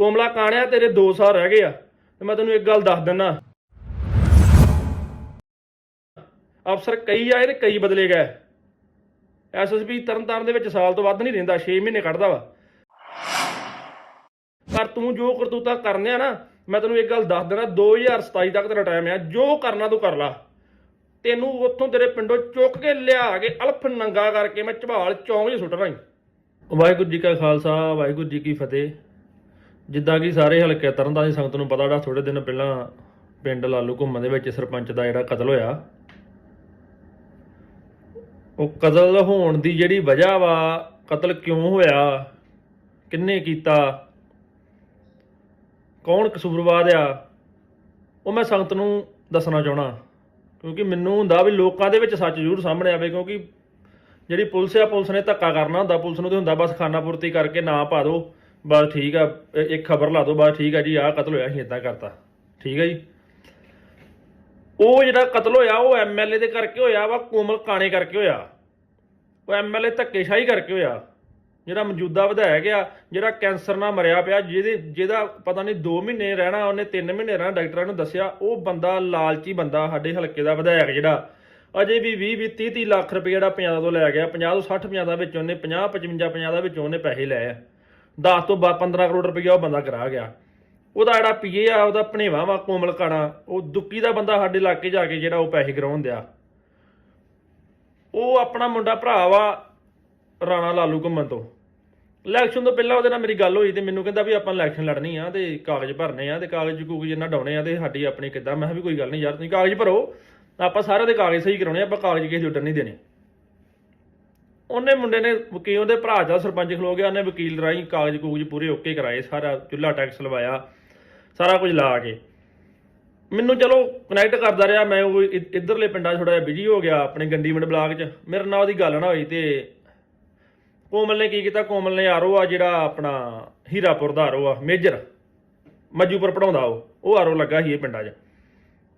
ਕੋਮਲਾ ਕਾਣਿਆ ਤੇਰੇ 2 ਸਾਲ ਰਹਿ ਗਏ ਆ। ਤੇ ਮੈਂ ਤੈਨੂੰ ਇੱਕ ਗੱਲ ਦੱਸ ਦਿੰਨਾ। ਅਫਸਰ ਕਈ ਆਏ ਤੇ ਕਈ ਬਦਲੇ ਗਏ। ਐਸਐਸਪੀ ਤਰਨਤਾਰਨ ਦੇ ਵਿੱਚ ਸਾਲ ਤੋਂ ਵੱਧ ਨਹੀਂ ਰਹਿੰਦਾ 6 ਮਹੀਨੇ ਕੱਢਦਾ ਵਾ। ਪਰ ਤੂੰ ਜੋ ਕਰਤੂਤਾ ਕਰਨਿਆ ਨਾ, ਮੈਂ ਤੈਨੂੰ ਇੱਕ ਗੱਲ ਦੱਸ ਦੇਣਾ 2027 ਤੱਕ ਤੇਰਾ ਟਾਈਮ ਆ, ਜੋ ਕਰਨਾ ਤੂੰ ਕਰ ਲਾ। ਤੈਨੂੰ ਉੱਥੋਂ ਤੇਰੇ ਪਿੰਡੋਂ ਚੁੱਕ ਕੇ ਲਿਆ ਕੇ ਅਲਫ ਨੰਗਾ ਕਰਕੇ ਮੈਂ ਝਬਾਲ ਚੌਂਕ 'ਚ ਸੁੱਟਣਾ ਹੀ ਵਾਹਿਗੁਰੂ ਜੀ ਕਾ ਖਾਲਸਾ, ਵਾਹਿਗੁਰੂ ਜੀ ਕੀ ਫਤਿਹ। ਜਿੱਦਾਂ ਕਿ ਸਾਰੇ ਹਲਕੇ ਤਰਨਤਾਰਨ ਦੀ ਸੰਗਤ ਨੂੰ ਪਤਾ, ਜਿਹੜਾ ਥੋੜੇ ਦਿਨ ਪਹਿਲਾਂ ਪਿੰਡ ਲਾਲੂ ਘੁੰਮਣ ਦੇ ਵਿੱਚ ਸਰਪੰਚ ਦਾ ਜਿਹੜਾ ਕਤਲ ਹੋਇਆ, ਉਹ ਕਤਲ ਹੋਣ ਦੀ ਜਿਹੜੀ ਵਜ੍ਹਾ ਵਾ, ਕਤਲ ਕਿਉਂ ਹੋਇਆ, ਕਿੰਨੇ ਕੀਤਾ, ਕੌਣ ਕਸੂਰਵਾਰ ਆ, ਉਹ ਮੈਂ ਸੰਗਤ ਨੂੰ ਦੱਸਣਾ ਚਾਹਣਾ ਕਿਉਂਕਿ ਮੈਨੂੰ ਹੁੰਦਾ ਵੀ ਲੋਕਾਂ ਦੇ ਵਿੱਚ ਸੱਚ ਜ਼ਰੂਰ ਸਾਹਮਣੇ ਆਵੇ, ਕਿਉਂਕਿ ਜਿਹੜੀ ਪੁਲਿਸ ਆ, ਪੁਲਿਸ ਨੇ ਧੱਕਾ ਕਰਨਾ ਹੁੰਦਾ, ਪੁਲਿਸ ਨੂੰ ਤੇ ਹੁੰਦਾ ਬਸ ਖਾਨਾਪੂਰਤੀ ਕਰਕੇ ਨਾ ਪਾ ਦਿਓ। ਬਸ ਠੀਕ ਆ ਇੱਕ ਖਬਰ ਲਾ ਦਿਓ, ਬਸ ਠੀਕ ਆ ਜੀ, ਆਹ ਕਤਲ ਹੋਇਆ ਸੀ ਇਦਾਂ ਕਰਤਾ। ਠੀਕ ਆ ਜੀ? ਉਹ ਜਿਹੜਾ ਕਤਲ ਹੋਇਆ, ਉਹ ਐਮਐਲਏ ਦੇ ਕਰਕੇ ਹੋਇਆ ਵਾ, ਕੋਮਲ ਕਾਣੇ ਕਰਕੇ ਹੋਇਆ। ਉਹ ਐਮਐਲਏ ਧੱਕੇਸ਼ਾਹੀ ਕਰਕੇ ਹੋਇਆ। ਜਿਹੜਾ ਮੌਜੂਦਾ ਵਿਧਾਇਕ ਆ, ਜਿਹੜਾ ਕੈਂਸਰ ਨਾਲ ਮਰਿਆ ਪਿਆ, ਜਿਹਦੇ, ਜਿਹਦਾ ਪਤਾ ਨਹੀਂ 2 ਮਹੀਨੇ ਰਹਿਣਾ, ਉਹਨੇ 3 ਮਹੀਨੇ ਰਹਿਣਾ, ਡਾਕਟਰਾਂ ਨੂੰ ਦੱਸਿਆ, ਉਹ ਬੰਦਾ ਲਾਲਚੀ ਬੰਦਾ, ਸਾਡੇ ਹਲਕੇ ਦਾ ਵਿਧਾਇਕ ਜਿਹੜਾ। ਅਜੇ ਵੀ 20 20 30 30 ਲੱਖ ਰੁਪਏ ਜਿਹੜਾ ਪੰਜਾਬ ਤੋਂ ਲੈ ਗਿਆ 50 ਤੋਂ 60 50 ਦਾ ਵਿੱਚ ਉਹਨੇ 50 55 50 ਦਾ ਵਿੱਚ ਉਹਨੇ ਪੈਸੇ ਲਏ ਆ। 10 ਤੋਂ 15 ਕਰੋੜ ਰੁਪਈਆ ਉਹ ਬੰਦਾ ਕਰਾ ਗਿਆ। ਉਹਦਾ ਜਿਹੜਾ ਪੀਏ ਆ ਉਹਦਾ ਭਣੇਵਾ ਵਾ ਕੋਮਲ ਕਾਣਾ ਉਹ ਦੁੱਕੀ ਦਾ ਬੰਦਾ ਸਾਡੇ ਇਲਾਕੇ ਜਾ ਕੇ ਜਿਹੜਾ ਉਹ ਪੈਸੇ ਕਰਾਉਣ ਦਿਆ। ਉਹ ਆਪਣਾ ਮੁੰਡਾ ਭਰਾ ਵਾ ਰਾਣਾ ਲਾਲੂ ਘੁੰਮਣ ਤੋਂ। ਇਲੈਕਸ਼ਨ ਤੋਂ ਪਹਿਲਾਂ ਉਹਦੇ ਨਾਲ ਮੇਰੀ ਗੱਲ ਹੋਈ ਤੇ ਮੈਨੂੰ ਕਹਿੰਦਾ ਵੀ ਆਪਾਂ ਇਲੈਕਸ਼ਨ ਲੜਨੀ ਆ ਤੇ ਕਾਗਜ਼ ਭਰਨੇ ਆ ਤੇ ਕਾਗਜ਼ ਕੂਗਜ਼ ਜਿੰਨਾ ਡਾਉਣੇ ਆ ਤੇ ਸਾਡੀ ਆਪਣੀ ਕਿੱਦਾਂ। ਮੈਂ ਕਿਹਾ ਵੀ ਕੋਈ ਗੱਲ ਨਹੀਂ ਯਾਰ ਤੁਸੀਂ ਕਾਗਜ਼ ਭਰੋ। ਆਪਾਂ ਸਾਰੇ ਦੇ ਕਾਗਜ਼ ਸਹੀ ਕਰਾਉਣੇ ਆ, ਆਪਾਂ ਕਾਗਜ਼ ਕਿਸੇ ਦੇ ਉੱਡਣ ਨਹੀਂ ਦੇਣੇ। ਉਹਨੇ ਮੁੰਡੇ ਨੇ ਵਕੀਲ ਉਹਦੇ ਭਰਾ ਦਾ ਸਰਪੰਚ ਖਲੋ ਗਿਆ, ਉਹਨੇ ਵਕੀਲ ਰਾਹੀਂ ਕਾਗਜ਼ ਕੂਗਜ਼ ਪੂਰੇ ਓਕੇ ਕਰਾਏ, ਸਾਰਾ ਚੁੱਲਾ ਟੈਕਸ ਲਵਾਇਆ, ਸਾਰਾ ਕੁਝ ਲਾ ਕੇ। ਮੈਨੂੰ ਚਲੋ ਕਨੈਕਟ ਕਰਦਾ ਰਿਹਾ, ਮੈਂ ਉਹ ਇ- ਇੱਧਰਲੇ ਪਿੰਡਾਂ 'ਚ ਥੋੜਾ ਜਿਹਾ ਬਿਜ਼ੀ ਹੋ ਗਿਆ, ਆਪਣੇ ਗੰਡੀਮੰਡ ਬਲਾਕ 'ਚ। ਮੇਰੇ ਨਾਲ ਉਹਦੀ ਗੱਲ ਨਾ ਹੋਈ ਤੇ ਕੋਮਲ ਨੇ ਕੀ ਕੀਤਾ? ਕੋਮਲ ਨੇ ਆਰੋ ਆ ਜਿਹੜਾ ਆਪਣਾ ਹੀਰਾਪੁਰ ਦਾ ਆਰੋ ਆ, ਮੇਜਰ, ਮੱਜੂਪੁਰ ਪੜਾਉਂਦਾ ਉਹ। ਉਹ ਆਰੋ ਲੱਗਾ ਸੀ ਇਹ ਪਿੰਡਾਂ 'ਚ।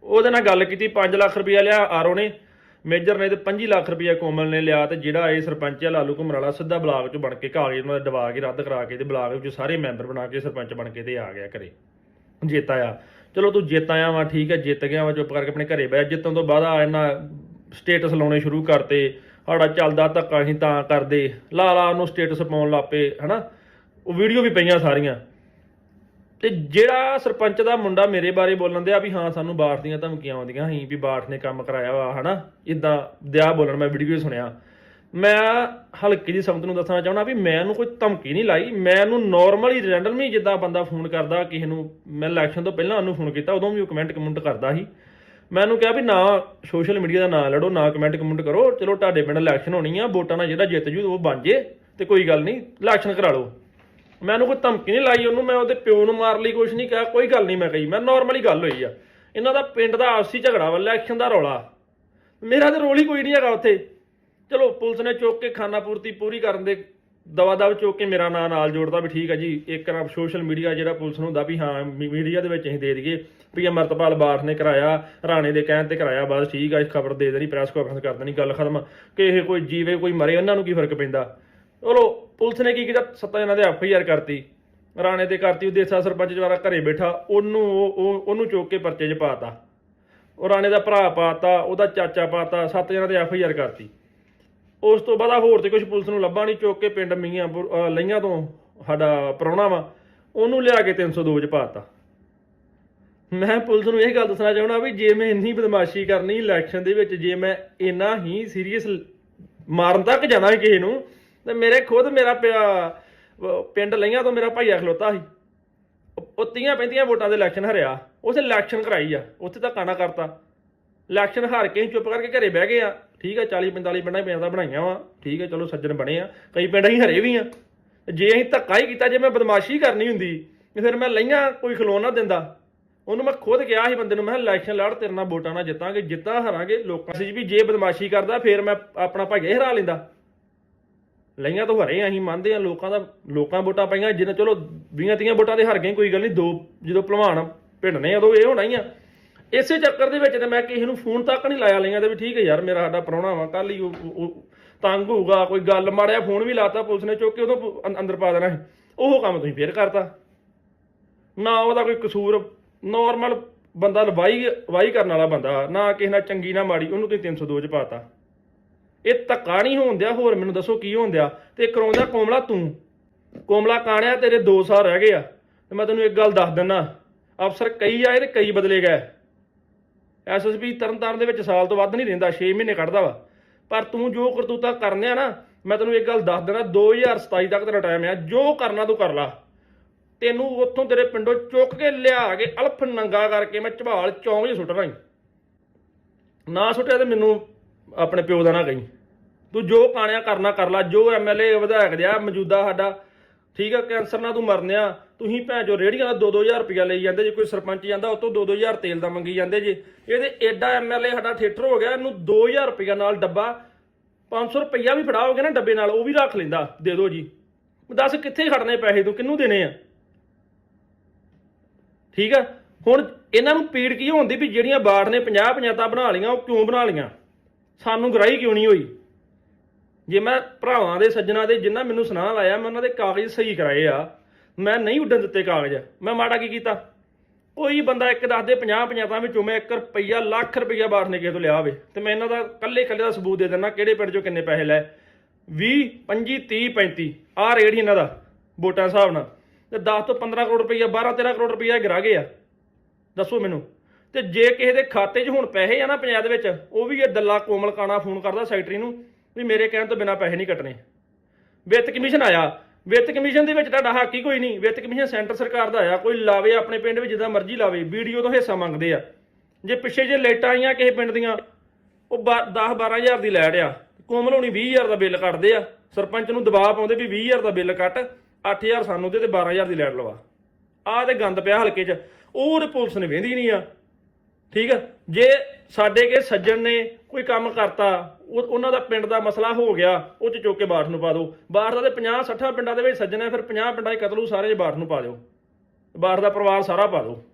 ਉਹਦੇ ਨਾਲ ਗੱਲ ਕੀਤੀ 5 ਲੱਖ ਰੁਪਇਆ ਲਿਆ ਆਰੋ ਨੇ। ਮੇਜਰ ਨੇ ਤੇ 25 ਲੱਖ ਰੁਪਇਆ ਕੋਮਲ ਨੇ ਲਿਆ ਤੇ ਜਿਹੜਾ ਇਹ ਸਰਪੰਚ ਆ, ਲਾਲੂ ਘੁੰਮਣ ਵਾਲਾ ਸਿੱਧਾ ਬਲਾਕ 'ਚ ਬਣ ਕੇ ਕਾਗਜ਼ ਉਹਨਾਂ ਦਾ ਦਬਾ ਕੇ ਰੱਦ ਕਰਾ ਕੇ ਤੇ ਬਲਾਕ ਵਿੱਚ ਸਾਰੇ ਮੈਂਬਰ ਬਣਾ ਕੇ ਸਰਪੰਚ ਬਣ ਕੇ ਤੇ ਆ ਗਿਆ ਘਰੇ। ਜਿੱਤ ਆਇਆ ਚਲੋ ਤੂੰ ਜਿੱਤ ਆਇਆ ਵਾ, ਠੀਕ ਹੈ ਜਿੱਤ ਗਿਆ ਵਾ, ਚੁੱਪ ਕਰਕੇ ਆਪਣੇ ਘਰੇ ਬਹਿ ਜਿੱਤਣ ਤੋਂ ਬਾਅਦ ਆ ਇਹਨਾਂ ਸਟੇਟਸ ਲਾਉਣੇ ਸ਼ੁਰੂ ਕਰਤੇ। ਸਾਡਾ ਚੱਲਦਾ ਧੱਕਾ ਅਸੀਂ ਤਾਂ ਕਰਦੇ। ਲਾ ਲਾ ਉਹਨੂੰ ਸਟੇਟਸ ਪਾਉਣ ਲੱਪੇ ਹਨਾ? ਉਹ ਵੀਡੀਓ ਵੀ ਪਈਆਂ ਸਾਰੀਆਂ। ਤੇ ਜਿਹੜਾ ਸਰਪੰਚ ਦਾ ਮੁੰਡਾ ਮੇਰੇ ਬਾਰੇ ਬੋਲਣ ਦਿਆ ਵੀ ਹਾਂ, ਸਾਨੂੰ ਬਾਠ ਦੀਆਂ ਧਮਕੀਆਂ ਆਉਂਦੀਆਂ ਸੀ ਵੀ ਬਾਠ ਨੇ ਕੰਮ ਕਰਾਇਆ ਵਾ, ਹਨਾ? ਇਦਾਂ ਦਿਆ ਬੋਲਣ, ਮੈਂ ਵੀਡੀਓ ਸੁਣਿਆ। ਮੈਂ ਹਲਕੇ ਦੀ ਸੰਗਤ ਨੂੰ ਦੱਸਣਾ ਚਾਹੁੰਦਾ ਵੀ ਮੈਂ ਉਹਨੂੰ ਕੋਈ ਧਮਕੀ ਨਹੀਂ ਲਾਈ। ਮੈਂ ਉਹਨੂੰ ਨਾਰਮਲੀ ਰੈਂਡਮਲੀ ਜਿੱਦਾਂ ਬੰਦਾ ਫੋਨ ਕਰਦਾ, ਕਿਸੇ ਨੂੰ ਮੈਂ ਇਲੈਕਸ਼ਨ ਤੋਂ ਪਹਿਲਾਂ ਉਹਨੂੰ ਫੋਨ ਕੀਤਾ, ਉਦੋਂ ਵੀ ਉਹ ਕਮੈਂਟ ਕਮੈਂਟ ਕਰਦਾ ਸੀ। ਮੈਂ ਉਹਨੂੰ ਕਿਹਾ ਵੀ ਨਾ ਸੋਸ਼ਲ ਮੀਡੀਆ ਦਾ ਨਾਂ ਲੜੋ, ਨਾ ਕਮੈਂਟ ਕਮੈਂਟ ਕਰੋ। ਚਲੋ ਤੁਹਾਡੇ ਪਿੰਡ ਇਲੈਕਸ਼ਨ ਹੋਣੀ ਆ, ਵੋਟਾਂ ਨਾਲ ਜਿਹੜਾ ਜਿੱਤ ਜੂ, ਉਹ ਬਣ ਜੇ, ਤੇ ਕੋਈ ਗੱਲ ਨਹੀਂ ਇਲੈਕਸ਼ਨ ਕਰਾ ਲਓ। ਮੈਂ ਉਹਨੂੰ ਕੋਈ ਧਮਕੀ ਨਹੀਂ ਲਾਈ, ਉਹਨੂੰ ਮੈਂ ਉਹਦੇ ਪਿਓ ਨੂੰ ਮਾਰ ਲਈ, ਕੁਛ ਨਹੀਂ ਕਿਹਾ, ਕੋਈ ਗੱਲ ਨਹੀਂ ਮੈਂ ਕਹੀ ਮੈਂ ਨਾਰਮਲੀ ਗੱਲ ਹੋਈ ਆ। ਇਹਨਾਂ ਦਾ ਪਿੰਡ ਦਾ ਆਪਸੀ ਝਗੜਾ ਵਾ ਇਲੈਕਸ਼ਨ ਦਾ ਰੌਲਾ। ਮੇਰਾ ਤੇ ਰੋਲ ਹੀ ਕੋਈ ਨਹੀਂ ਹੈਗਾ ਉੱਥੇ। ਚਲੋ, ਪੁਲਿਸ ਨੇ ਚੁੱਕ ਕੇ ਖਾਨਾ ਪੂਰਤੀ ਪੂਰੀ ਕਰਨ ਦੇ ਦਵਾ ਦਵ ਚੁੱਕ ਕੇ ਮੇਰਾ ਨਾਂ ਨਾਲ ਜੋੜਦਾ ਵੀ ਠੀਕ ਹੈ ਜੀ। ਇੱਕ ਨਾ ਸੋਸ਼ਲ ਮੀਡੀਆ ਜਿਹੜਾ ਪੁਲਿਸ ਨੂੰ ਹੁੰਦਾ ਵੀ ਹਾਂ ਮੀਡੀਆ ਦੇ ਵਿੱਚ ਅਸੀਂ ਦੇ ਦਈਏ ਵੀ ਅਮਰਤਪਾਲ ਬਾਠ ਨੇ ਕਰਾਇਆ, ਰਾਣੇ ਦੇ ਕਹਿਣ ਤੇ ਕਰਾਇਆ, ਬਸ ਠੀਕ ਹੈ ਖਬਰ ਦੇ ਦੇਣੀ ਪ੍ਰੈਸ ਕਾਨਫਰੰਸ ਕਰ ਦੇਣੀ, ਗੱਲ ਖਤਮ। ਕਿ ਇਹ ਕੋਈ ਜੀਵੇ, ਕੋਈ ਮਰੇ, ਉਹਨਾਂ ਨੂੰ ਕੀ ਫ਼ਰਕ ਪੈਂਦਾ? ਚਲੋ, ਪੁਲਿਸ ਨੇ ਕੀ ਕੀਤਾ? ਸੱਤਾ ਇਹਨਾਂ ਦੇ ਐਫ ਆਈ ਆਰ ਕਰਤੀ। ਰਾਣੇ ਤੇ ਕਰਤੀ, ਉਹ ਦੇਸਾ ਸਰਪੰਚ ਜਵਾਰਾ ਘਰੇ ਬੈਠਾ, ਉਹਨੂੰ ਉਹ- ਉਹਨੂੰ ਚੁੱਕ ਕੇ ਪਰਚੇ 'ਚ ਪਾਤਾ। ਉਹ ਰਾਣੇ ਦਾ ਭਰਾ ਪਾਤਾ, ਉਹਦਾ ਚਾਚਾ ਪਾਤਾ, ਸੱਤ ਜਣਾਂ ਤੇ ਐਫ ਆਈ ਆਰ ਕਰਤੀ। ਉਸ ਤੋਂ ਬਾਅਦ ਹੋਰ ਤੇ ਕੁਝ ਪੁਲਿਸ ਨੂੰ ਲੱਭਾ ਨਹੀਂ ਚੁੱਕ ਕੇ ਪਿੰਡ ਮੀਆਂ ਲਈਆਂ ਤੋਂ, ਸਾਡਾ ਪ੍ਰਾਹੁਣਾ ਵਾ, ਉਹਨੂੰ ਲਿਆ ਕੇ 302 ਚ ਪਾਤਾ। ਮੈਂ ਪੁਲਿਸ ਨੂੰ ਇਹ ਗੱਲ ਦੱਸਣਾ ਚਾਹੁੰਦਾ ਵੀ ਜੇ ਮੈਂ ਇੰਨੀ ਬਦਮਾਸ਼ੀ ਕਰਨੀ ਇਲੈਕਸ਼ਨ ਦੇ ਵਿੱਚ ਜੇ ਮੈਂ ਇੰਨਾ ਹੀ ਸੀਰੀਅਸ ਮਾਰਨ ਤੱਕ ਜਾਣਾ ਕਿਸੇ ਨੂੰ ਤੇ ਮੇਰੇ ਖੁਦ ਮੇਰਾ ਪਿਆ- ਪਿੰਡ ਲਈਆਂ ਤੋਂ ਮੇਰਾ ਭਾਈਆ ਖਲੋਤਾ ਸੀ। ਉਹ- ਉਹ ਤੀਆਂ ਪੈਂਤੀਆਂ ਵੋਟਾਂ ਦੇ ਇਲੈਕਸ਼ਨ ਹਰਿਆ। ਉਸ ਇਲੈਕਸ਼ਨ ਕਰਾਈ ਆ। ਉੱਥੇ ਤਾਂ ਕਾਣਾ ਕਰਤਾ। ਇਲੈਕਸ਼ਨ ਹਾਰ ਕੇ ਅਸੀਂ ਚੁੱਪ ਕਰਕੇ ਘਰੇ ਬਹਿ ਗਏ ਆ। ਠੀਕ ਆ 40 45 ਪਿੰਡਾਂ ਪਿੰਡਾਂ ਬਣਾਈਆਂ ਵਾ। ਠੀਕ ਆ, ਚਲੋ ਸੱਜਣ ਬਣੇ ਆ। ਕਈ ਪਿੰਡ ਅਸੀਂ ਹਰੇ ਵੀ ਆ। ਜੇ ਅਸੀਂ ਧੱਕਾ ਹੀ ਕੀਤਾ, ਜੇ ਮੈਂ ਬਦਮਾਸ਼ੀ ਕਰਨੀ ਹੁੰਦੀ ਫਿਰ ਮੈਂ ਲਈਆਂ ਕੋਈ ਖਲੋਣ ਨਾ ਦਿੰਦਾ। ਉਹਨੂੰ ਮੈਂ ਖੁਦ ਕਿਹਾ ਸੀ ਬੰਦੇ ਨੂੰ, ਮੈਂ ਇਲੈਕਸ਼ਨ ਲੜ, ਤੇਰੇ ਨਾਲ ਵੋਟਾਂ ਨਾਲ ਜਿੱਤਾਂਗੇ, ਜਿੱਤਾਂ, ਹਰਾਂਗੇ। ਲੋਕਾਂ ਸੀ ਵੀ ਜੇ ਬਦਮਾਸ਼ੀ ਕਰਦਾ, ਫਿਰ ਮੈਂ ਆਪਣਾ ਭਾਈਆ ਹੀ ਹਰਾ ਲੈਂਦਾ। ਲਈਆਂ ਤੋਂ ਹਰੇ ਅਸੀਂ ਮੰਨਦੇ ਆ ਲੋਕਾਂ ਦਾ, ਲੋਕਾਂ ਵੋਟਾਂ ਪਾਈਆਂ, ਜਿੰਨਾ ਚਲੋ 20 30 ਵੋਟਾਂ ਦੇ ਹਾਰ ਗਏ ਕੋਈ ਗੱਲ ਨਹੀਂ, ਦੋ ਜਦੋਂ ਭਲਵਾਨ ਭਿੰਡਨੇ ਉਦੋਂ ਇਹ ਹੋਣਾ ਹੀ ਆ। ਇਸੇ ਚੱਕਰ ਦੇ ਵਿੱਚ ਤੇ ਮੈਂ ਕਿਸੇ ਨੂੰ ਫੋਨ ਤੱਕ ਨਹੀਂ ਲਾਇਆ ਲਈਆਂ ਤੇ ਵੀ ਠੀਕ ਹੈ ਯਾਰ, ਮੇਰਾ ਸਾਡਾ ਪ੍ਰਾਹੁਣਾ ਵਾ ਕੱਲ ਹੀ ਉਹ ਤੰਗ ਹੋਊਗਾ, ਕੋਈ ਗੱਲ, ਮਾੜਿਆ ਫੋਨ ਵੀ ਲਾਤਾ ਪੁਲਿਸ ਨੇ, ਚੁੱਕ ਕੇ ਉਦੋਂ ਅੰਦਰ ਪਾ ਦੇਣਾ ਸੀ। ਉਹ ਕੰਮ ਤੁਸੀਂ ਫੇਰ ਕਰਤਾ। ਨਾ ਉਹਦਾ ਕੋਈ ਕਸੂਰ ਨਾਰਮਲ ਬੰਦਾ ਵਾਈ ਵਾਈ ਕਰਨ ਵਾਲਾ ਬੰਦਾ, ਨਾ ਕਿਸੇ ਨਾਲ ਚੰਗੀ ਨਾ ਮਾੜੀ, ਉਹਨੂੰ ਤੁਸੀਂ 302 ਚ ਪਾਤਾ। ਇਹ ਧੱਕਾ ਨਹੀਂ ਹੋਣ ਦਿਆ, ਹੋਰ ਮੈਨੂੰ ਦੱਸੋ ਕੀ ਹੋਣ ਦਿਆ? ਤੇ ਕਰਾਉਂਦਾ ਕੋਮਲਾ ਤੂੰ। ਕੋਮਲਾ ਕਾਣਿਆ, ਤੇਰੇ 2 ਸਾਲ ਰਹਿ ਗਏ ਆ। ਤੇ ਮੈਂ ਤੈਨੂੰ ਇੱਕ ਗੱਲ ਦੱਸ ਦਿੰਨਾ। ਅਫਸਰ ਕਈ ਆਏ ਤੇ ਕਈ ਬਦਲੇ ਗਏ। ਐਸਐਸਪੀ ਤਰਨਤਾਰਨ ਦੇ ਵਿੱਚ ਸਾਲ ਤੋਂ ਵੱਧ ਨਹੀਂ ਰਹਿੰਦਾ 6 ਮਹੀਨੇ ਕੱਢਦਾ ਵਾ। ਪਰ ਤੂੰ ਜੋ ਕਰਤੂਤਾ ਕਰਨੇ ਆ ਨਾ, ਮੈਂ ਤੈਨੂੰ ਇੱਕ ਗੱਲ ਦੱਸ ਦੇਣਾ 2027 ਤੱਕ ਤੇਰਾ ਟਾਈਮ ਆ। ਜੋ ਕਰਨਾ ਤੂੰ ਕਰ ਲਾ। ਤੈਨੂੰ ਉੱਥੋਂ ਤੇਰੇ ਪਿੰਡੋਂ ਚੁੱਕ ਕੇ ਲਿਆ ਕੇ ਅਲਫ ਨੰਗਾ ਕਰਕੇ ਮੈਂ ਝਬਾਲ ਚੌਂਕ 'ਚ ਸੁੱਟਣਾ ਹੀ ਨਾ ਸੁੱਟਿਆ ਤੇ ਮੈਨੂੰ ਆਪਣੇ ਪਿਓ ਦਾ ਨਾ ਕਹੀਂ। ਤੂੰ ਜੋ ਕਾਣਿਆ ਕਰਨਾ ਕਰ ਲਾ, ਜੋ ਐਮਐਲਏ ਵਿਧਾਇਕ ਦਿਆ ਮੌਜੂਦਾ ਸਾਡਾ, ਠੀਕ ਆ, ਕੈਂਸਰ ਨਾਲ ਤੂੰ ਮਰਨਿਆ, ਤੁਸੀਂ ਭੈਣ ਜੋ ਰੇੜੀਆਂ ਦਾ 2-2000 ਰੁਪਇਆ ਲਈ ਜਾਂਦੇ ਜੇ, ਕੋਈ ਸਰਪੰਚ ਜਾਂਦਾ, ਉਹ ਤੋਂ 2-2000 ਤੇਲ ਦਾ ਮੰਗੀ ਜਾਂਦੇ ਜੇ। ਇਹਦੇ ਐਡਾ ਐਮਐਲਏ ਸਾਡਾ ਥੀਏਟਰ ਹੋ ਗਿਆ, ਇਹਨੂੰ 2000 ਰੁਪਇਆ ਨਾਲ ਡੱਬਾ 500 ਰੁਪਇਆ ਵੀ ਫੜਾ ਫੜਾਓਗੇ ਨਾ ਡੱਬੇ ਨਾਲ, ਉਹ ਵੀ ਰੱਖ ਲੈਂਦਾ, ਦੇ ਦਿਓ ਜੀ। ਦੱਸ ਕਿੱਥੇ ਖੜਨੇ ਪੈਸੇ ਤੂੰ, ਕਿਹਨੂੰ ਦੇਣੇ ਆ? ਠੀਕ ਆ? ਹੁਣ ਇਹਨਾਂ ਨੂੰ ਪੀੜ ਕੀ ਹੁੰਦੀ ਵੀ ਜਿਹੜੀਆਂ ਬਾੜ ਨੇ 50 ਪੰਜਾਤਾਂ ਬਣਾ ਲੀਆਂ ਉਹ ਕਿਉਂ ਬਣਾ ਲੀਆਂ ਸਾਨੂੰ ਗਰਾਹੀ ਕਿਉਂ ਨਹੀਂ ਹੋਈ? ਜੇ ਮੈਂ ਭਰਾਵਾਂ ਦੇ, ਸੱਜਣਾ ਦੇ ਜਿੰਨਾ ਮੈਨੂੰ ਸੁਨਾਹ ਲਾਇਆ, ਮੈਂ ਉਹਨਾਂ ਦੇ ਕਾਗਜ਼ ਸਹੀ ਕਰਾਏ ਆ, ਮੈਂ ਨਹੀਂ ਉੱਡਣ ਦਿੱਤੇ ਕਾਗਜ਼। ਮੈਂ ਮਾੜਾ ਕੀ ਕੀਤਾ? ਕੋਈ ਬੰਦਾ ਇੱਕ ਦੱਸ ਦੇ 50 ਪੰਜਾਤਾਂ ਵਿੱਚੋਂ ਮੈਂ 1 ਰੁਪਈਆ ਲੱਖ ਰੁਪਈਆ ਬਾਹਰ ਨੇ ਕਿਸੇ ਤੋਂ ਲਿਆ ਹੋਵੇ ਤੇ ਮੈਂ ਇਹਨਾਂ ਦਾ ਕੱਲੇ ਕੱਲੇ ਦਾ ਸਬੂਤ ਦੇ ਦਿੰਦਾ, ਕਿਹੜੇ ਪਿੰਡ ਚੋਂ ਕਿੰਨੇ ਪੈਸੇ ਲਏ 20 25 30 35 ਆਹ ਰੇਟ ਹੀ ਇਹਨਾਂ ਦਾ, ਵੋਟਾਂ ਹਿਸਾਬ ਨਾਲ। ਤੇ 10 ਤੋਂ 15 ਕਰੋੜ ਰੁਪਈਆ 12 13 ਕਰੋੜ ਰੁਪਈਆ ਗਿਰਾ ਗਏ ਆ। ਦੱਸੋ ਮੈਨੂੰ। ਤੇ ਜੇ ਕਿਸੇ ਦੇ ਖਾਤੇ 'ਚ ਹੁਣ ਪੈਸੇ ਆ ਨਾ ਪੰਜਾਬ ਦੇ ਵਿੱਚ, ਉਹ ਵੀ ਇਹ ਦੱਲਾ ਕੋਮਲ ਕਾਣਾ ਫੋਨ ਕਰਦਾ ਸੈਕਟਰੀ ਨੂੰ ਵੀ ਮੇਰੇ ਕਹਿਣ ਤੋਂ ਬਿਨਾ ਪੈਸੇ ਨਹੀਂ ਕੱਟਣੇ। ਵਿੱਤ ਕਮਿਸ਼ਨ ਆਇਆ। ਵਿੱਤ ਕਮਿਸ਼ਨ ਦੇ ਵਿੱਚ ਤੁਹਾਡਾ ਹੱਕ ਹੀ ਕੋਈ ਨਹੀਂ। ਵਿੱਤ ਕਮਿਸ਼ਨ ਸੈਂਟਰ ਸਰਕਾਰ ਦਾ ਆਇਆ। ਕੋਈ ਲਾਵੇ ਆਪਣੇ ਪਿੰਡ ਵਿੱਚ, ਜਿੱਦਾਂ ਮਰਜ਼ੀ ਲਾਵੇ, ਵੀਡੀਓ ਤੋਂ ਹਿੱਸਾ ਮੰਗਦੇ ਆ। ਜੇ ਪਿੱਛੇ ਜੇ ਲਾਈਟਾਂ ਆਈਆਂ ਕਿਸੇ ਪਿੰਡ ਦੀਆਂ, ਉਹ 10 12000 ਦੀ ਲਾਈਟ ਆ। ਕੋਮਲ ਹੋਣੀ 20000 ਦਾ ਬਿੱਲ ਕੱਟਦੇ ਆ। ਸਰਪੰਚ ਨੂੰ ਦਬਾਅ ਪਾਉਂਦੇ ਵੀ 20000 ਦਾ ਬਿੱਲ ਕੱਟ 8000 ਸਾਨੂੰ ਦੇ ਤੇ 12000 ਦੀ ਲਾਈਟ ਲਵਾ। ਆਹ ਤੇ ਗੰਦ ਪਿਆ ਹਲਕੇ 'ਚ। ਉਹ ਤੇ ਪੁਲਿਸ ਨੇ ਵੇਂਦੀ ਨਹੀਂ ਆ। ਠੀਕ ਆ? ਜੇ ਸਾਡੇ ਕੇ ਸੱਜਣ ਨੇ ਕੋਈ ਕੰਮ ਕਰਤਾ, ਉਹ- ਉਹਨਾਂ ਦਾ ਪਿੰਡ ਦਾ ਮਸਲਾ ਹੋ ਗਿਆ, ਉਹ ਚ ਚੁੱਕ ਕੇ ਬਾਠ ਨੂੰ ਪਾ ਦਿਓ। ਬਾਠ ਦਾ ਤੇ 50 60 ਪਿੰਡਾਂ ਦੇ ਵਿੱਚ ਸੱਜਣ ਹੈ ਫਿਰ 50 ਪਿੰਡਾਂ 'ਚ ਕਤਲੂ ਸਾਰੇ ਜੇ ਬਾਠ ਨੂੰ ਪਾ ਦਿਓ। ਬਾਠ ਦਾ ਪਰਿਵਾਰ ਸਾਰਾ ਪਾ ਦਿਓ।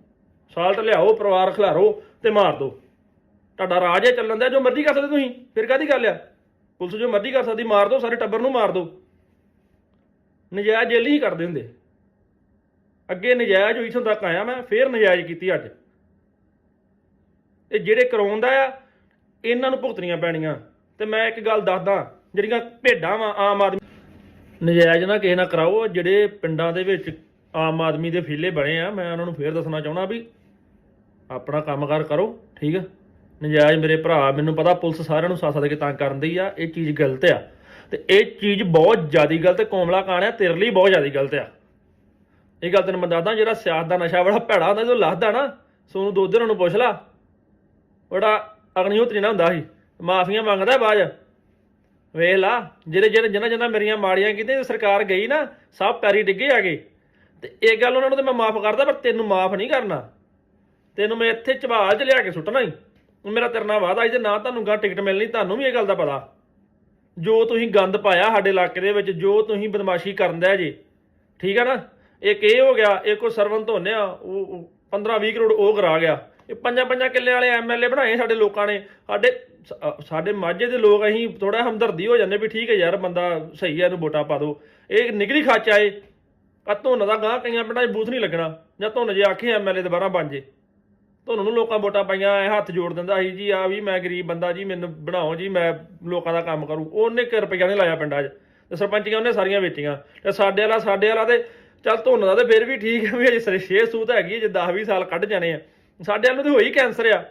ਸਾਲਟ ਲਿਆਓ, ਪਰਿਵਾਰ ਖਿਲਾਰੋ ਤੇ ਮਾਰ ਦਿਓ। ਤੁਹਾਡਾ ਰਾਜ ਹੈ ਚੱਲਣ ਦਾ ਜੋ ਮਰਜ਼ੀ ਕਰ ਸਕਦੇ ਤੁਸੀਂ। ਫਿਰ ਕਾਦੀ ਗੱਲ ਆ? ਪੁਲਿਸ ਜੋ ਮਰਜ਼ੀ ਕਰ ਸਕਦੀ, ਮਾਰ ਦਿਓ, ਸਾਰੇ ਟੱਬਰ ਨੂੰ ਮਾਰ ਦਿਓ। ਨਜਾਇਜ਼ ਜੇਲੀ ਹੀ ਕਰਦੇ ਹੁੰਦੇ। ਅੱਗੇ ਨਜਾਇਜ਼ ਹੋਈ ਤੁਹਾਨੂੰ ਤੱਕ ਆਇਆ ਮੈਂ, ਫੇਰ ਨਜਾਇਜ਼ ਕੀਤੀ ਅੱਜ। ਇਹ ਜਿਹੜੇ ਕਰਾਉਂਦਾ ਆ, ਇਹਨਾਂ ਨੂੰ ਭੁਗਤਣੀਆਂ ਪੈਣੀਆਂ। ਤੇ ਮੈਂ ਇੱਕ ਗੱਲ ਦੱਸਦਾ, ਜਿਹੜੀਆਂ ਭੇਡਾਂ ਵਾ, ਆਮ ਆਦਮੀ ਨਜਾਇਜ਼ ਨਾ ਕਿਸੇ ਨਾਲ ਕਰਾਓ, ਜਿਹੜੇ ਪਿੰਡਾਂ ਦੇ ਵਿੱਚ ਆਮ ਆਦਮੀ ਦੇ ਫੀਲੇ ਬਣੇ ਆ, ਮੈਂ ਉਹਨਾਂ ਨੂੰ ਫੇਰ ਦੱਸਣਾ ਚਾਹੁੰਦਾ ਵੀ ਆਪਣਾ ਕੰਮਕਾਰ ਕਰੋ, ਠੀਕ ਆ? ਨਜਾਇਜ਼ ਮੇਰੇ ਭਰਾ, ਮੈਨੂੰ ਪਤਾ ਪੁਲਿਸ ਸਾਰਿਆਂ ਨੂੰ ਸਾਥ ਦੇ ਕੇ ਤੰਗ ਕਰਨ ਦੀ ਆ, ਇਹ ਚੀਜ਼ ਗਲਤ ਆ। ਤੇ ਇਹ ਚੀਜ਼ ਬਹੁਤ ਜ਼ਿਆਦੀ ਗਲਤ, ਕੋਮਲਾ ਕਾਣਿਆ ਤੇਰੇ ਲਈ ਬਹੁਤ ਜ਼ਿਆਦੀ ਗਲਤ ਆ। ਇਹ ਗੱਲ ਤੈਨੂੰ ਮੈਂ ਦੱਸਦਾ, ਜਿਹੜਾ ਸਿਆਸਤ ਦਾ ਨਸ਼ਾ ਬੜਾ ਭੈੜਾ ਹੁੰਦਾ, ਜਦੋਂ ਲੱਥਦਾ ਨਾ ਸੋਨੂੰ ਦੋ ਦਿਨਾਂ ਨੂੰ ਪੁੱਛ ਲਾ। ਬੜਾ ਅਗਨੀਹੋਤਰੀ ਨਾ ਹੁੰਦਾ ਸੀ, ਮਾਫੀਆਂ ਮੰਗਦਾ ਬਾਜ। ਵੇਖ ਲਾ, ਜਿਹੜੇ ਜਿਹੜੇ ਜਿਨ੍ਹਾਂ ਜਿਨ੍ਹਾਂ ਮੇਰੀਆਂ ਮਾੜੀਆਂ ਕੀਤੀਆਂ ਸਰਕਾਰ ਗਈ ਨਾ, ਸਭ ਪੈਰੀ ਡਿੱਗੇ ਆ ਗਏ ਤੇ ਇਹ ਗੱਲ ਉਹਨਾਂ ਨੂੰ ਤੇ ਮੈਂ ਮਾਫ ਕਰਦਾ, ਪਰ ਤੈਨੂੰ ਮਾਫ ਨਹੀਂ ਕਰਨਾ। ਤੈਨੂੰ ਮੈਂ ਇੱਥੇ ਝਵਾਲ 'ਚ ਲਿਆ ਕੇ ਸੁੱਟਣਾ ਹੀ ਮੇਰਾ ਤੇਰੇ ਨਾਲ ਵਾਦਾ ਸੀ ਤੇ ਨਾ ਤੁਹਾਨੂੰ ਗਾ ਟਿਕਟ ਮਿਲਣੀ, ਤੁਹਾਨੂੰ ਵੀ ਇਹ ਗੱਲ ਦਾ ਪਤਾ। ਜੋ ਤੁਸੀਂ ਗੰਦ ਪਾਇਆ ਸਾਡੇ ਇਲਾਕੇ ਦੇ ਵਿੱਚ, ਜੋ ਤੁਸੀਂ ਬਦਮਾਸ਼ੀ ਕਰਨ ਦਾ ਜੀ। ਠੀਕ ਹੈ ਨਾ? ਇੱਕ ਇਹ ਹੋ ਗਿਆ, ਇੱਕ ਉਹ ਸਰਵਨ ਧੋਨਿਆ ਉਹ 15 20 ਕਰੋੜ ਉਹ ਕਰਾ ਗਿਆ। ਇਹ ਪੰਜਾਂ ਪੰਜਾਂ ਕਿੱਲੇ ਵਾਲੇ ਐਮਐਲਏ ਬਣਾਏ ਸਾਡੇ ਲੋਕਾਂ ਨੇ। ਸਾਡੇ ਸਾਡੇ ਮਾਝੇ ਦੇ ਲੋਕ ਅਸੀਂ ਥੋੜਾ ਹਮਦਰਦੀ ਹੋ ਜਾਂਦੇ ਵੀ ਠੀਕ ਹੈ ਯਾਰ ਬੰਦਾ ਸਹੀ ਹੈ ਇਹਨੂੰ ਵੋਟਾਂ ਪਾ ਦਿਓ। ਇਹ ਨਿਗਰੀ ਖਾਚਾ ਏ ਆ ਧੁੰਨ ਦਾ ਗਾਂ ਕਈਆਂ ਪਿੰਡਾਂ 'ਚ ਬੂਥ ਨਹੀਂ ਲੱਗਣਾ। ਜਾਂ ਧੁੰਨ ਜੇ ਆਖੇ ਐਮਐਲਏ ਦੁਬਾਰਾ ਬਣ ਜੇ। ਤੁਹਾਨੂੰ ਨੂੰ ਲੋਕਾਂ ਵੋਟਾਂ ਪਾਈਆਂ ਐ ਹੱਥ ਜੋੜ ਦਿੰਦਾ ਸੀ ਜੀ ਆ ਵੀ ਮੈਂ ਗਰੀਬ ਬੰਦਾ ਜੀ ਮੈਨੂੰ ਬਣਾਓ ਜੀ ਮੈਂ ਲੋਕਾਂ ਦਾ ਕੰਮ ਕਰੂ। ਉਹਨੇ ਕਿ ਰੁਪਈਆ ਨਹੀਂ ਲਾਇਆ ਪਿੰਡਾਂ 'ਚ। ਤੇ ਸਰਪੰਚੀਆਂ ਉਹਨੇ ਸਾਰੀਆਂ ਵੇਚੀਆਂ। ਤੇ ਸਾਡੇ ਵਾਲਾ ਸਾਡੇ ਵਾਲਾ ਤੇ ਚੱਲ ਧੁੰਨ ਦਾ ਤੇ ਫਿਰ ਵੀ ਠੀਕ ਹੈ ਵੀ ਅਜੇ ਸਰੇ ਛੇ ਸੂਤ ਹੈਗੀ ਹੈ, ਜੇ 10 20 ਸਾਲ ਕੱਢ ਜਾਣੇ ਆ। ਸਾਡੇ ਵਾਲ ਨੂੰ ਤੇ ਹੋਈ ਕੈਂਸਰ ਆ।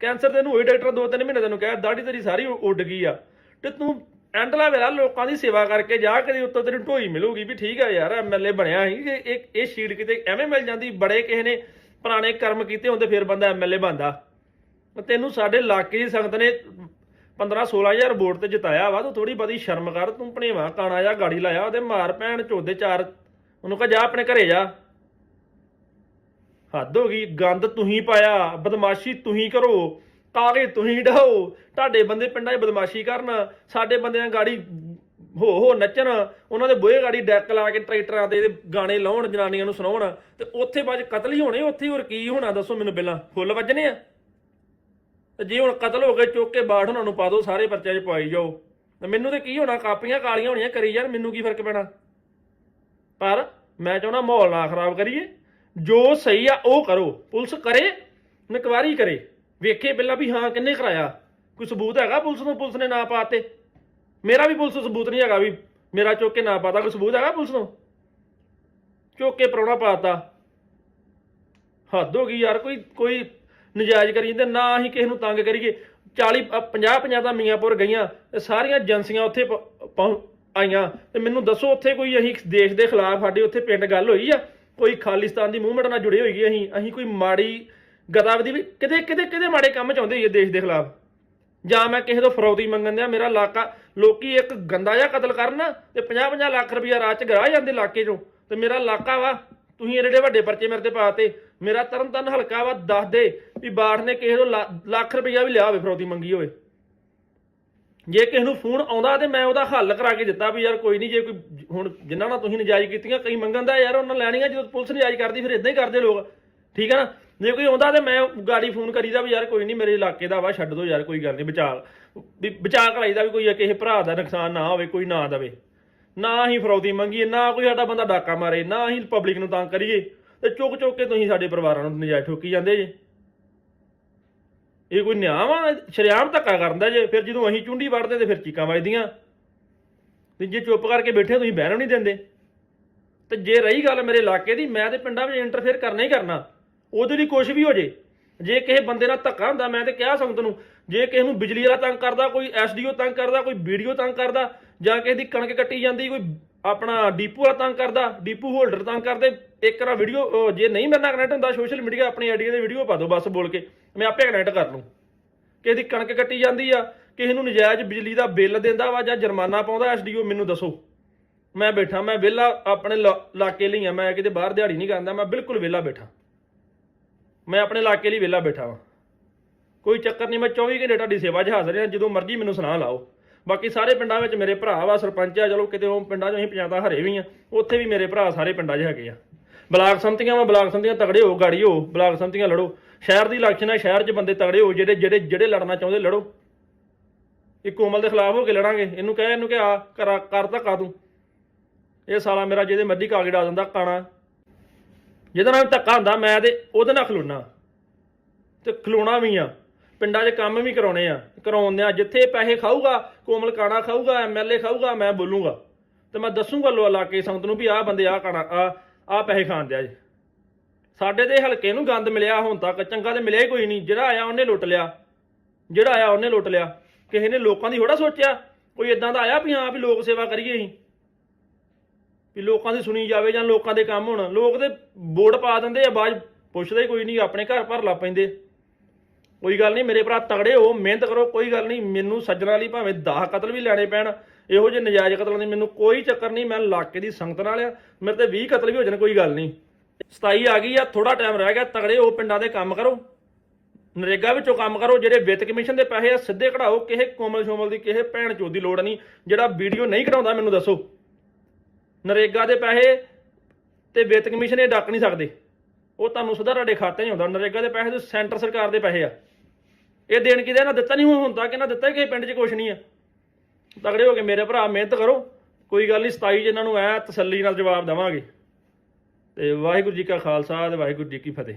ਕੈਂਸਰ ਤੈਨੂੰ ਹੋਈ ਡਾਕਟਰ ਦੋ ਤਿੰਨ ਮਹੀਨੇ ਤੈਨੂੰ ਕਹਿਆ ਦਾੜੀ ਤੇਰੀ ਸਾਰੀ ਉੱਡ ਗਈ ਆ। ਤੇ ਤੂੰ ਐਂਡਲਾ ਵੇਲਾ ਲੋਕਾਂ ਦੀ ਸੇਵਾ ਕਰਕੇ ਜਾ, ਕਦੀ ਉੱਤੋਂ ਤੈਨੂੰ ਢੋਈ ਮਿਲੂਗੀ ਵੀ ਠੀਕ ਆ ਯਾਰ ਐਮਐਲਏ ਬਣਿਆ ਸੀ, ਕਿ ਇਹ ਇਹ ਸ਼ੀਟ ਕਿਤੇ ਐਵੇਂ ਮਿਲ ਜਾਂਦੀ, ਬੜੇ ਕਿਸੇ ਨੇ ਪੁਰਾਣੇ ਕਰਮ ਕੀਤੇ ਹੁੰਦੇ, ਫਿਰ ਬੰਦਾ ਐਮਐਲਏ ਬਣਦਾ। ਤੈਨੂੰ ਸਾਡੇ ਇਲਾਕੇ ਦੀ ਸੰਗਤ ਨੇ 15 16000 ਵੋਟ ਤੇ ਜਿਤਾਇਆ ਵਾ, ਤੂੰ ਥੋੜੀ ਬਦੀ ਸ਼ਰਮ ਕਰ, ਤੂੰ ਭਣੇਵਾ, ਕਾਣਾ ਜਾ ਗਾੜੀ ਲਾਇਆ, ਉਹਦੇ ਮਾਰ ਭੈਣ ਚੋਦੇ ਚਾਰ, ਉਹਨੂੰ ਕਹ ਜਾ ਆਪਣੇ ਘਰੇ ਜਾ। ਹੱਦ ਹੋ ਗਈ, ਗੰਦ ਤੁਸੀਂ ਪਾਇਆ, ਬਦਮਾਸ਼ੀ ਤੁਸੀਂ ਕਰੋ ਕਾਲੇ ਤੁਸੀਂ ਢਾਓ ਤੁਹਾਡੇ ਬੰਦੇ ਪਿੰਡਾਂ 'ਚ ਬਦਮਾਸ਼ੀ ਕਰਨ, ਸਾਡੇ ਬੰਦਿਆਂ ਗਾੜੀ ਹੋ ਹੋ ਨੱਚਣ, ਉਹਨਾਂ ਦੇ ਬੋਏ ਗਾੜੀ ਡੈਕ ਲਾ ਕੇ ਟਰੈਕਟਰਾਂ ਤੇ ਗਾਣੇ ਲਾਉਣ, ਜਨਾਨੀਆਂ ਨੂੰ ਸੁਣਾਉਣ, ਤੇ ਉੱਥੇ ਬਾਅਦ ਕਤਲ ਹੀ ਹੋਣੇ, ਉੱਥੇ ਹੋਰ ਕੀ ਹੋਣਾ, ਦੱਸੋ ਮੈਨੂੰ ਪਹਿਲਾਂ, ਫੁੱਲ ਵੱਜਣੇ ਆ? ਤੇ ਜੇ ਹੁਣ ਕਤਲ ਹੋ ਗਏ, ਚੁੱਕ ਕੇ ਬਾੜ ਉਹਨਾਂ ਨੂੰ ਪਾ ਦਿਓ, ਸਾਰੇ ਪਰਚਿਆਂ 'ਚ ਪਾਈ ਜਾਓ। ਤੇ ਮੈਨੂੰ ਤੇ ਕੀ ਹੋਣਾ, ਕਾਪੀਆਂ ਕਾਲੀਆਂ ਹੋਣੀਆਂ, ਕਰੀ ਯਾਰ ਮੈਨੂੰ ਕੀ ਫ਼ਰਕ ਪੈਣਾ? ਪਰ ਮੈਂ ਚਾਹੁੰਦਾ ਮਾਹੌਲ ਨਾ ਖਰਾਬ ਕਰੀਏ। ਜੋ ਸਹੀ ਆ, ਉਹ ਕਰੋ। ਪੁਲਿਸ ਕਰੇ ਨਕਵਾਰੀ ਕਰੇ। ਵੇਖੇ ਪਹਿਲਾਂ ਵੀ ਹਾਂ ਕਿੰਨੇ ਕਰਾਇਆ। ਕੋਈ ਸਬੂਤ ਹੈਗਾ ਪੁਲਿਸ ਨੂੰ? ਪੁਲਿਸ ਨੇ ਨਾ ਪਾਤੇ। ਮੇਰਾ ਵੀ ਪੁਲਿਸ ਸਬੂਤ ਨਹੀਂ ਹੈਗਾ ਵੀ ਮੇਰਾ ਚੁੱਕ ਕੇ ਨਾ ਪਾਤਾ। ਕੋਈ ਸਬੂਤ ਹੈਗਾ ਪੁਲਿਸ ਨੂੰ? ਚੁੱਕ ਕੇ ਪਰੌਣਾ ਪਾਤਾ। ਹੱਦ ਹੋ ਗਈ ਯਾਰ, ਕੋਈ ਕੋਈ ਨਜਾਇਜ਼ ਕਰੀ ਜਾਂਦੇ, ਨਾ ਅਸੀਂ ਕਿਸੇ ਨੂੰ ਤੰਗ ਕਰੀਏ। 40 50 50 ਤਾਂ ਮੀਆਂਪੁਰ ਗਈਆਂ ਤੇ ਸਾਰੀਆਂ ਏਜੰਸੀਆਂ ਉੱਥੇ ਪ- ਪਹੁੰ- ਆਈਆਂ। ਤੇ ਮੈਨੂੰ ਦੱਸੋ ਉੱਥੇ ਕੋਈ ਅਸੀਂ ਦੇਸ਼ ਦੇ ਖਿਲਾਫ ਸਾਡੇ ਉੱਥੇ ਪਿੰਡ ਗੱਲ ਹੋਈ ਆ? ਕੋਈ ਖਾਲਿਸਤਾਨ ਦੀ ਮੂਵਮੈਂਟ ਨਾਲ ਜੁੜੇ ਹੋਈਏ ਅਸੀਂ ਅਸੀਂ ਕੋਈ ਮਾੜੀ ਗਤੀਵਿਧੀ ਵੀ ਕਿਤੇ ਕਿਤੇ ਕਿਤੇ ਮਾੜੇ ਕੰਮ ਚਾਹੁੰਦੇ ਹੋਈਏ ਦੇਸ਼ ਦੇ ਖਿਲਾਫ। ਜਾਂ ਮੈਂ ਕਿਸੇ ਤੋਂ ਫਰੌਤੀ ਮੰਗਣ ਦਿਆ, ਮੇਰਾ ਇਲਾਕਾ ਲੋਕੀ ਇੱਕ ਗੰਦਾ ਜਿਹਾ ਕਤਲ ਕਰਨ ਤੇ 50 50 ਲੱਖ ਰੁਪਇਆ ਰਾਤ ਚ ਗਰਾ ਜਾਂਦੇ ਇਲਾਕੇ ਚੋਂ। ਤੇ ਮੇਰਾ ਇਲਾਕਾ ਵਾ, ਤੁਸੀਂ ਜਿਹੜੇ ਵੱਡੇ ਪਰਚੇ ਮੇਰੇ ਤੇ ਪਾਤੇ ਮੇਰਾ ਤਰਨਤਨ ਹਲਕਾ ਵਾ, ਦੱਸ ਦੇ ਵੀ ਬਾੜ ਨੇ ਕਿਸੇ ਤੋਂ ਲਾ- ਲੱਖ ਰੁਪਇਆ ਵੀ ਲਿਆ ਹੋਵੇ, ਫਰੌਤੀ ਮੰਗੀ ਹੋਵੇ। ਜੇ ਕਿਸੇ ਨੂੰ ਫੋਨ ਆਉਂਦਾ ਤੇ ਮੈਂ ਉਹਦਾ ਹੱਲ ਕਰਾ ਕੇ ਦਿੱਤਾ ਵੀ ਯਾਰ ਕੋਈ ਨਹੀਂ, ਜੇ ਕੋਈ ਹੁਣ ਜਿਨ੍ਹਾਂ ਨਾਲ ਤੁਸੀਂ ਨਜਾਇਜ਼ ਕੀਤੀਆਂ, ਕਈ ਮੰਗਣ ਦਾ ਯਾਰ ਉਹਨਾਂ ਲੈਣੀਆਂ, ਜਦੋਂ ਪੁਲਿਸ ਨਜਾਇਜ਼ ਕਰਦੀ ਫਿਰ ਇਦਾਂ ਹੀ ਕਰਦੇ ਲੋਕ। ਠੀਕ ਹੈ ਨਾ? ਜੇ ਕੋਈ ਆਉਂਦਾ ਤੇ ਮੈਂ ਗਾੜੀ ਫੋਨ ਕਰੀਦਾ ਵੀ ਯਾਰ ਕੋਈ ਨਹੀਂ, ਮੇਰੇ ਇਲਾਕੇ ਦਾ ਵਾ, ਛੱਡ ਦੋ ਯਾਰ, ਕੋਈ ਗੱਲ ਨਹੀਂ ਬਚਾ ਵੀ ਬਚਾ ਕਰਾਈਦਾ ਵੀ ਕੋਈ ਕਿਸੇ ਭਰਾ ਦਾ ਨੁਕਸਾਨ ਨਾ ਹੋਵੇ, ਕੋਈ ਨਾ ਦਵੇ। ਨਾ ਅਸੀਂ ਫਰੌਤੀ ਮੰਗੀਏ, ਨਾ ਕੋਈ ਸਾਡਾ ਬੰਦਾ ਡਾਕਾ ਮਾਰੇ, ਨਾ ਅਸੀਂ ਪਬਲਿਕ ਨੂੰ ਤੰਗ ਕਰੀਏ। ਤੇ ਚੁੱਕ ਚੁੱਕ ਕੇ ਤੁਸੀਂ ਸਾਡੇ ਪਰਿਵਾਰਾਂ ਨੂੰ ਨਜਾਇਜ਼ ਠੋਕੀ ਜਾਂਦੇ ਜੇ। ਇਹ ਕੋਈ ਨਿਆਂ ਵਾ ਸ਼ਰਿਆਮ ਧੱਕਾ ਕਰਦਾ ਜੇ, ਫਿਰ ਜਦੋਂ ਅਸੀਂ ਚੁੰਡੀ ਵੜਦੇ ਤੇ ਫਿਰ ਚੀਕਾਂ ਵੱਜਦੀਆਂ। ਤੇ ਜੇ ਚੁੱਪ ਕਰਕੇ ਬੈਠੇ ਤੁਸੀਂ ਬਹਿਣ ਨਹੀਂ ਦਿੰਦੇ। ਤੇ ਜੇ ਰਹੀ ਗੱਲ ਮੇਰੇ ਇਲਾਕੇ ਦੀ, ਮੈਂ ਤੇ ਪਿੰਡਾਂ ਵਿੱਚ ਇੰਟਰਫੇਅਰ ਕਰਨਾ ਹੀ ਕਰਨਾ। ਉਹਦੇ ਲਈ ਕੁਝ ਵੀ ਹੋ ਜੇ। ਜੇ ਕਿਸੇ ਬੰਦੇ ਨਾਲ ਧੱਕਾ ਹੁੰਦਾ, ਮੈਂ ਤੇ ਕਿਹਾ ਸੰਗਤ ਨੂੰ ਜੇ ਕਿਸੇ ਨੂੰ ਬਿਜਲੀ ਵਾਲਾ ਤੰਗ ਕਰਦਾ, ਕੋਈ ਐਸਡੀਓ ਤੰਗ ਕਰਦਾ, ਕੋਈ ਵੀਡੀਓ ਤੰਗ ਕਰਦਾ, ਜਾਂ ਕਿਸੇ ਦੀ ਕਣਕ ਕੱਟੀ ਜਾਂਦੀ, ਕੋਈ ਆਪਣਾ ਡੀਪੂ ਵਾਲਾ ਤੰਗ ਕਰਦਾ, ਡੀਪੂ ਹੋਲਡਰ ਤੰਗ ਕਰਦੇ, ਇੱਕ ਰਾ ਵੀਡੀਓ ਜੇ ਨਹੀਂ ਮੇਰੇ ਨਾਲ ਕਨੈਕਟ ਹੁੰਦਾ ਸੋਸ਼ਲ ਮੀਡੀਆ ਆਪਣੀ ਆਈਡੀ ਦੇ ਵੀਡੀਓ ਪਾ ਦਿਓ, ਬਸ ਬੋਲ ਕੇ। ਮੈਂ ਆਪੇ ਕਨੈਕਟ ਕਰ ਲੂੰ। ਕਿਸੇ ਦੀ ਕਣਕ ਕੱਟੀ ਜਾਂਦੀ ਆ ਕਿਸੇ ਨੂੰ ਨਜਾਇਜ਼ ਬਿਜਲੀ ਦਾ ਬਿੱਲ ਦਿੰਦਾ ਵਾ ਜਾਂ ਜੁਰਮਾਨਾ ਪਾਉਂਦਾ, ਐਸਡੀਓ ਮੈਨੂੰ ਦੱਸੋ। ਮੈਂ ਬੈਠਾ, ਮੈਂ ਵਿਹਲਾ ਆਪਣੇ ਲਾ- ਇਲਾਕੇ ਲਈ ਆ, ਮੈਂ ਕਿਤੇ ਬਾਹਰ ਦਿਹਾੜੀ ਨਹੀਂ ਕਰਦਾ, ਮੈਂ ਬਿਲਕੁਲ ਵਿਹਲਾ ਬੈਠਾ। ਮੈਂ ਆਪਣੇ ਇਲਾਕੇ ਲਈ ਵਿਹਲਾ ਬੈਠਾ ਵਾਂ। ਕੋਈ ਚੱਕਰ ਨਹੀਂ, ਮੈਂ 24 ਘੰਟੇ ਤੁਹਾਡੀ ਸੇਵਾ 'ਚ ਹਾਜ਼ਰ ਹਾਂ ਜਦੋਂ ਮਰਜ਼ੀ ਮੈਨੂੰ ਸੁਣਾ ਲਾਓ। ਬਾਕੀ ਸਾਰੇ ਪਿੰਡਾਂ ਵਿੱਚ ਮੇਰੇ ਭਰਾ ਵਾ, ਸਰਪੰਚ ਆ, ਚਲੋ ਕਿਤੇ ਉਹ ਪਿੰਡਾਂ 'ਚ ਅਸੀਂ ਪੰਜਾਂ ਹਰੇ ਵੀ ਆ, ਉੱਥੇ ਵੀ ਮੇਰੇ ਭਰਾ ਸਾਰੇ ਪਿੰਡਾਂ 'ਚ ਹੈਗੇ ਆ। ਬਲਾਕ ਸੰਮਤੀਆਂ ਵਾ ਬਲਾਕ ਸੰਮਤੀਆਂ ਤਗੜੇ ਹੋ, ਗਾੜੀ ਹੋ ਬਲਾਕ ਸੰਮਤੀਆਂ ਲੜੋ। ਸ਼ਹਿਰ ਦੀ ਇਲੈਕਸ਼ਨ ਹੈ ਸ਼ਹਿਰ 'ਚ ਬੰਦੇ ਤਗੜੇ ਹੋ, ਜਿਹੜੇ ਜਿਹੜੇ ਜਿਹੜੇ ਲੜਨਾ ਚਾਹੁੰਦੇ ਲੜੋ। ਇਹ ਕੋਮਲ ਦੇ ਖਿਲਾਫ ਹੋ ਕੇ ਲੜਾਂਗੇ। ਇਹਨੂੰ ਕਹਿ ਇਹਨੂੰ ਕਿ ਆ, ਕਰ ਕਰ ਧੱਕਾ ਤੂੰ ਇਹ ਸਾਲਾ ਮੇਰਾ ਜਿਹਦੇ ਮਰਜ਼ੀ ਕਾਗਜ਼ ਆ ਜਾਂਦਾ ਕਾਣਾ। ਜਿਹਦੇ ਨਾਲ ਧੱਕਾ ਹੁੰਦਾ, ਮੈਂ ਤੇ ਉਹਦੇ ਨਾਲ ਖਲੋਣਾ ਤੇ ਖਲੋਣਾ ਵੀ ਆ। ਪਿੰਡਾਂ 'ਚ ਕੰਮ ਵੀ ਕਰਾਉਣੇ ਆ। ਕਰਾਉਂਦੇ ਆ ਜਿੱਥੇ ਪੈਸੇ ਖਾਊਗਾ, ਕੋਮਲ ਕਾਣਾ ਖਾਊਗਾ ਐਮਐਲਏ ਖਾਊਗਾ, ਮੈਂ ਬੋਲੂੰਗਾ। ਤੇ ਮੈਂ ਦੱਸੂਗਾ ਲੋ ਇਲਾਕੇ ਸੰਗਤ ਨੂੰ ਵੀ ਆਹ ਬੰਦੇ ਆਹ ਕਾਣਾ ਆ ਆਹ ਪੈਸੇ ਖਾਂਦੇ ਆ ਜੀ। ਸਾਡੇ ਦੇ ਹਲਕੇ ਨੂੰ ਗੰਦ ਮਿਲਿਆ ਹੁਣ ਤੱਕ, ਚੰਗਾ ਤੇ ਮਿਲਿਆ ਹੀ ਕੋਈ ਨਹੀਂ। ਜਿਹੜਾ ਆਇਆ ਉਹਨੇ ਲੁੱਟ ਲਿਆ। ਜਿਹੜਾ ਆਇਆ ਉਹਨੇ ਲੁੱਟ ਲਿਆ। ਕਿਸੇ ਨੇ ਲੋਕਾਂ ਦੀ ਥੋੜਾ ਸੋਚਿਆ। ਕੋਈ ਇਦਾਂ ਦਾ ਆਇਆ ਵੀ ਹਾਂ ਵੀ ਲੋਕ ਸੇਵਾ ਕਰੀਏ ਅਸੀਂ। ਵੀ ਲੋਕਾਂ ਦੀ ਸੁਣੀ ਜਾਵੇ ਜਾਂ ਲੋਕਾਂ ਦੇ ਕੰਮ ਹੋਣ। ਲੋਕ ਤੇ ਵੋਟ ਪਾ ਦਿੰਦੇ ਆ, ਬਾਅਦ 'ਚ ਪੁੱਛਦੇ ਹੀ ਕੋਈ ਨਹੀਂ, ਆਪਣੇ ਘਰ ਭਰ ਲਾ ਪੈਂਦੇ। ਕੋਈ ਗੱਲ ਨਹੀਂ, ਮੇਰੇ ਭਰਾ ਤਗੜੇ ਹੋ, ਮਿਹਨਤ ਕਰੋ, ਕੋਈ ਗੱਲ ਨਹੀਂ। ਮੈਨੂੰ ਸੱਜਣਾ ਲਈ ਭਾਵੇਂ 10 ਕਤਲ ਵੀ ਲੈਣੇ ਪੈਣ। ਇਹੋ ਜਿਹੇ ਨਜਾਇਜ਼ ਕਤਲਾਂ ਦੀ ਮੈਨੂੰ ਕੋਈ ਚੱਕਰ ਨਹੀਂ, ਮੈਂ ਇਲਾਕੇ ਦੀ ਸੰਗਤ ਨਾਲ ਆ। ਮੇਰੇ ਤੇ 20 ਕਤਲ ਵੀ ਹੋ ਜਾਣ, ਕੋਈ ਗੱਲ ਨਹੀਂ। 27 ਆ ਗਈ ਆ ਥੋੜਾ ਟਾਈਮ ਰਹਿ ਗਿਆ, ਤਗੜੇ ਉਹ ਪਿੰਡਾਂ ਦੇ ਕੰਮ ਕਰੋ। ਨਰੇਗਾ ਵਿੱਚੋਂ ਕੰਮ ਕਰੋ, ਜਿਹੜੇ ਵਿੱਤ ਕਮਿਸ਼ਨ ਦੇ ਪੈਸੇ ਆ, ਸਿੱਧੇ ਕਢਾਓ, ਕਿਸੇ ਕੋਮਲ ਸ਼ੋਮਲ ਦੀ, ਕਿਸੇ ਭੈਣ ਚੋਦ ਦੀ ਲੋੜ ਨਹੀਂ। ਜਿਹੜਾ ਵੀਡੀਓ ਨਹੀਂ ਕਢਾਉਂਦਾ, ਮੈਨੂੰ ਦੱਸੋ। ਨਰੇਗਾ ਦੇ ਪੈਸੇ ਤੇ ਵਿੱਤ ਕਮਿਸ਼ਨ ਇਹ ਡੱਕ ਨਹੀਂ ਸਕਦੇ। ਉਹ ਤੁਹਾਨੂੰ ਸਿੱਧਾ ਤੁਹਾਡੇ ਖਾਤੇ 'ਚ ਆਉਂਦਾ। ਨਰੇਗਾ ਦੇ ਪੈਸੇ ਤੇ ਸੈਂਟਰ ਸਰਕਾਰ ਦੇ ਪੈਸੇ ਆ। ਇਹ ਦੇਣ ਕਿਦੇ ਨਾ ਦਿੱਤਾ ਨਹੀਂ, ਹੁਣ ਤੱਕ ਇਹਨਾਂ ਦਿੱਤਾ ਹੀ ਕਿਸੇ ਪਿੰਡ 'ਚ ਕੁਝ ਨਹੀਂ ਆ। ਤਗੜੇ ਹੋ ਕੇ ਮੇਰੇ ਭਰਾ ਮਿਹਨਤ ਕਰੋ। ਕੋਈ ਗੱਲ ਨਹੀਂ 27 ਚ ਇਹਨਾਂ ਨੂੰ ਐ ਤਸੱਲੀ ਨਾਲ ਜਵਾਬ ਦੇਵਾਂਗੇ। ਤੇ ਵਾਹਿਗੁਰੂ ਜੀ ਕਾ ਖਾਲਸਾ ਤੇ ਵਾਹਿਗੁਰੂ ਜੀ ਕੀ ਫਤਿਹ।